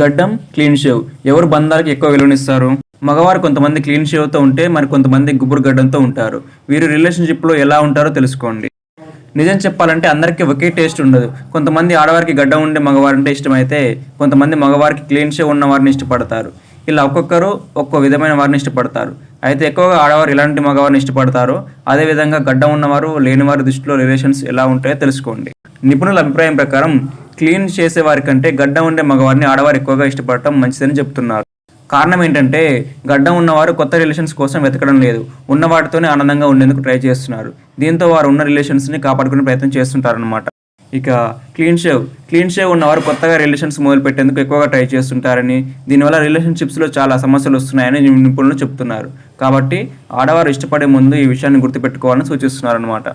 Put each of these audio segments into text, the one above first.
గడ్డం clean shave. ఎవరు బంధాలకు ఎక్కువ విలువనిస్తారు? మగవారు కొంతమంది క్లీన్ షేవ్తో ఉంటే మరి కొంతమంది గుబురు గడ్డంతో ఉంటారు. వీరు రిలేషన్షిప్లో ఎలా ఉంటారో తెలుసుకోండి. నిజం చెప్పాలంటే అందరికీ ఒకే టేస్ట్ ఉండదు. కొంతమంది ఆడవారికి గడ్డం ఉండే మగవారంటే ఇష్టమైతే కొంతమంది మగవారికి క్లీన్ షేవ్ ఉన్న వారిని ఇష్టపడతారు. ఇలా ఒక్కొక్కరు ఒక్కో విధమైన వారిని ఇష్టపడతారు. అయితే ఎక్కువగా ఆడవారు ఎలాంటి మగవారిని ఇష్టపడతారో అదేవిధంగా గడ్డం ఉన్నవారు లేనివారి దృష్టిలో రిలేషన్స్ ఎలా ఉంటాయో తెలుసుకోండి. నిపుణుల అభిప్రాయం ప్రకారం క్లీన్ చేసేవారికంటే కంటే గడ్డం ఉండే మగవారిని ఆడవారు ఎక్కువగా ఇష్టపడటం మంచిదని చెప్తున్నారు. కారణం ఏంటంటే గడ్డం ఉన్నవారు కొత్త రిలేషన్స్ కోసం వెతకడం లేదు. ఉన్న వాటితోనే ఆనందంగా ఉండేందుకు ట్రై చేస్తున్నారు. దీంతో వారు ఉన్న రిలేషన్స్ని కాపాడుకునే ప్రయత్నం చేస్తుంటారనమాట ఇక క్లీన్ షేవ్. క్లీన్ షేవ్ ఉన్నవారు కొత్తగా రిలేషన్స్ మొదలు పెట్టేందుకు ఎక్కువగా ట్రై చేస్తుంటారని దీనివల్ల రిలేషన్షిప్స్లో చాలా సమస్యలు వస్తున్నాయని నిపుణులు చెప్తున్నారు. కాబట్టి ఆడవారు ఇష్టపడే ముందు ఈ విషయాన్ని గుర్తుపెట్టుకోవాలని సూచిస్తున్నారనమాట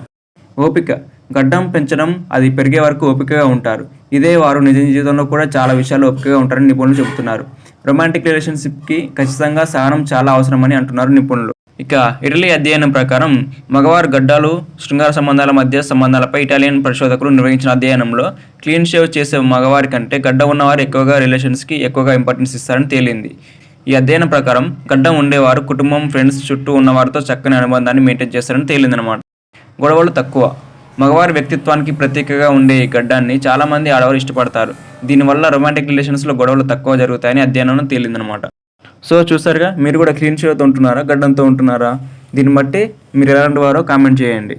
ఓపిక. గడ్డం పెంచడం అది పెరిగే వరకు ఓపికగా ఉంటారు. ఇదే వారు నిజ జీవితంలో కూడా చాలా విషయాలు ఓపికగా ఉంటారని నిపుణులు చెబుతున్నారు. రొమాంటిక్ రిలేషన్షిప్కి ఖచ్చితంగా సహనం చాలా అవసరమని అంటున్నారు నిపుణులు. ఇక ఇటలీ అధ్యయనం ప్రకారం మగవారు గడ్డాలు శృంగార సంబంధాల మధ్య సంబంధాలపై ఇటాలియన్ పరిశోధకులు నిర్వహించిన అధ్యయనంలో క్లీన్ షేవ్ చేసే మగవారి కంటే గడ్డ ఉన్నవారు ఎక్కువగా రిలేషన్స్కి ఎక్కువగా ఇంపార్టెన్స్ ఇస్తారని తేలింది. ఈ అధ్యయనం ప్రకారం గడ్డం ఉండేవారు కుటుంబం ఫ్రెండ్స్ చుట్టూ ఉన్నవారితో చక్కని అనుబంధాన్ని మెయింటైన్ చేస్తారని తేలిందనమాట గొడవలు తక్కువ. మగవారి వ్యక్తిత్వానికి ప్రత్యేకగా ఉండే ఈ గడ్డాన్ని చాలామంది ఆడవారు ఇష్టపడతారు. దీనివల్ల రొమాంటిక్ రిలేషన్స్లో గొడవలు తక్కువ జరుగుతాయని అధ్యయనం తేలిందనమాట సో చూసారుగా మీరు కూడా క్లీన్ షేవ్తో ఉంటున్నారా? గడ్డంతో ఉంటున్నారా? దీన్ని బట్టి మీరు ఎలాంటి వారో కామెంట్ చేయండి.